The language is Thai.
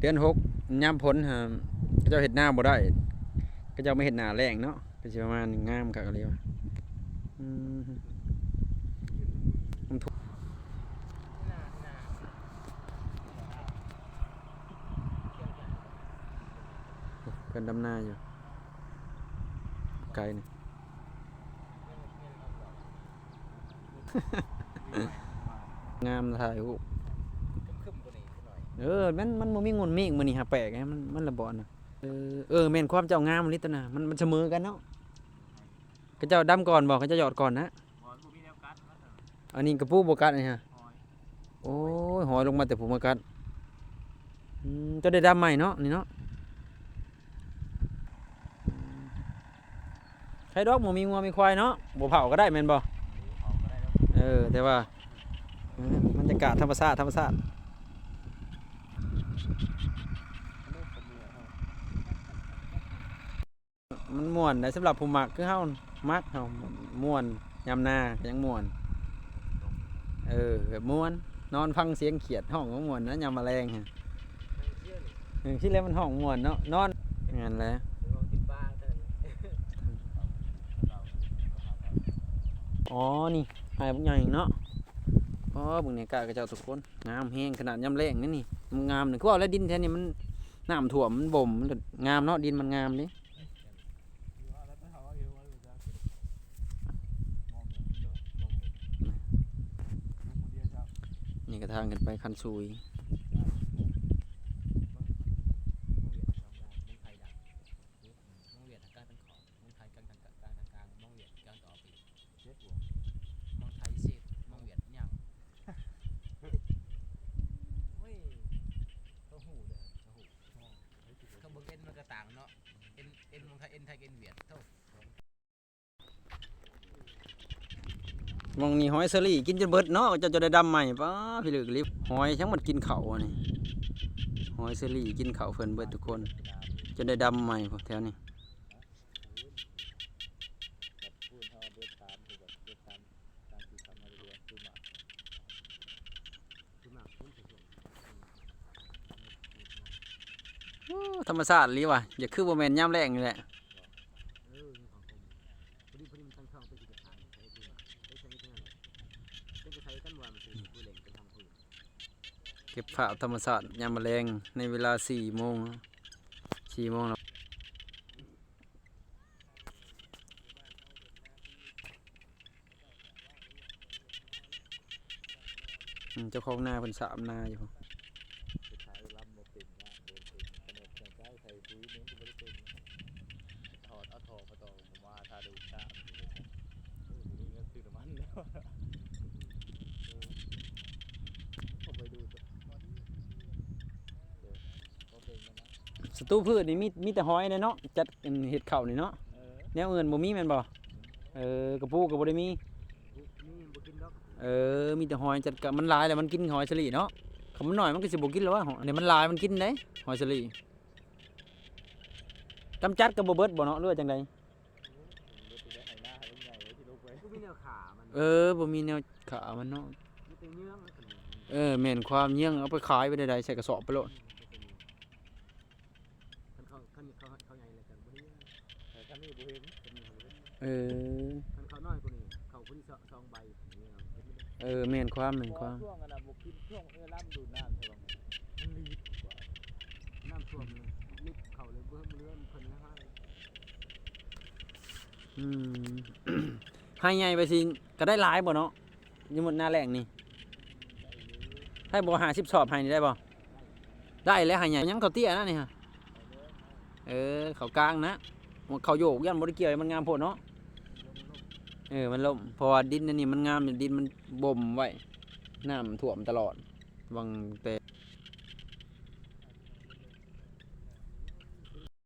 เดือนหกยามพ้นฮะก็จ้าเห็ดหน้าบ่ได้ ก็จ้าไม่เห็ดหน้าแรงเนาะก็สิประมาณนี้งามคักอะไรวะมันทุกเพิ่นดำหน้าอยู่ ไกลนี่งามถ่ายรูป คึมๆกว่านี้หน่อย เออมันมันบ่มีงุนมีอีกมื้อนี้หาแปลกไงมันมันละบ่นะเออเออแม่นความเจ้างามลิตนะมันมันเสมอกันเนาะก็เจ้าดำก่อนบอกก็เจ้าหยอดก่อนนะอันนี้กระปูบ่กัดนี่ฮะโอ้ยหอยลงมาแต่ผมมากัดอืมเจะได้ดำใหม่เนาะนี่เนาะใครดอกหมูมีงัวมีควายเนาะบ่เผาก็ได้แม่นบ่เอเออแต่ว่าเออมันจะกาศธรรมชาติธรรมชาติ เลิกกับเมียเฮา มันม่วนได้สำหรับผู้มักคือเฮามักเฮาม่วนยามนาก็ยังม่วน เออแบบม่วน นอนฟังเสียงเขียดห้องก็ม่วนนะยามแมลงฮะนั่งเที่ยวนี่เออคิดแล้วมันห้องม่วนเนาะนอนงั้นแหละเดี๋ยวลองกินปลาเท่านั้นอ๋อนี่หายพวกใหญ่เนาะอ๋อบึงเนี่ยกะกระเจ้าทุกคนงามแฮงขนาดยามแรงนี่นี่มันงามนี่คือว่าแล้วดินแท้นี่มันน้ำท่วมมันบ่มมันก็งามเนาะดินมันงามนี่ ว่าแล้วถ้าเขาเอาอยู่ว่าอยู่จะมองอย่างนี้เด้อมองเลยลูกคนเดียวครับ นี่ก็ทางกันไปคันซุยเอ็นเหวียดกลางต่อปีเจ็ดหัวมองไทยเสียดมองเหวียดย่างเฮ้ยเขาหูเลยเขาหูเขาเบิ่งเอ็นมันก็ต่างเนาะ เอ็น เอ็นมองไทยเอ็นไทยเอ็นเวียดเท่า มองนี่หอยเซรี่กินจนเบิดเนาะเจะจะได้ดำใหม่ป้าพี่ลึกลิบหอยทั้งหมดกินเข่าอนี่หอยเซรี่กินเข่าเพิ่นเบิดทุกคนจะได้ดำใหม่พวกแถวนี้พูดเท่านี้ธรรมชาติลีว่ะอย่าคือบ่แมนยามแรงนี่แหละ ก็บภาพธรรมชาติยามแมลงในเวลา4โมง4โมงแล้วเจ้าของนาเพิ่นสามนาอยู่สุดท้าเป็นว่ามแกงไก่ใส่ปุ๋ยนี้ก็ไม่ได้เป็นถอดเอาถอดมาต่อผมว่าถ้าดูชาติเออนี่ก็คือน้ำมันแล้วผมไปดูตัวเดี๋ยวเขาเป็นนะ สตูพืชนี่มีมีแต่หอยเลยเนาะจัดอันเห็ดเข่านี่เนาะเออแนวอื่นบ่มีแม่นบ่เออกระปูก็บ่ได้มีนี่บ่กินดอกเออมีแต่หอยจัดกะมันหลายแล้วมันกินหอยสลีเนาะคำมันหน่อยมันก็สิบ่กินแล้ววะหอยอันนี้มันหลายมันกินได้หอยสลีกำจัดก็บ่เบิดบ่เนาะหรือว่าจังไดเดี๋ยวไปได้ไห้หน้าให้มันใหญ่ไว้ที่ลูกไว้กูมีแนวขามันเออบ่มีแนวขามันเนาะมีแต่เนื้อมันขนมเออแม่นความเยี่ยงเอาไปขายไปได้ๆใส่กระสอบไปโลด คันเขาคันเขาเขาใหญ่เลยกันบ่ได้แต่คันนี้บ่เห็นคันนี้บ่เห็นเออคันเขาน้อยกว่านี้เขาพอดีสสองใบอย่างนี้เอาเห็นไหมเออแม่นความแม่นความช่วงกันน่ะบ่กินช่วงเออน้ำดูดน้ำใช่บ่มันรีบกว่าน้ำท่วมเลยรีบเข้าเลยเบิ่มเรือมันเพิ่นนะฮะอืมให้ใหญ่ไปสิก็ได้หลายบ่เนาะอยู่หมดหน้าแรงนี่ให้บ่50สอบให้นี่ได้บ่ได้แล้วให้ใหญ่ยังเขาเตี้ยนะนี่ฮะ เออเขากลางนะมันเขาโยกยันบริเกี่ยวมันงามโพดเนาะเออมันล่มเพราะว่าดินนนี่มันงามดินมันบ่มไว้น้ำท่วมตลอดวังแต่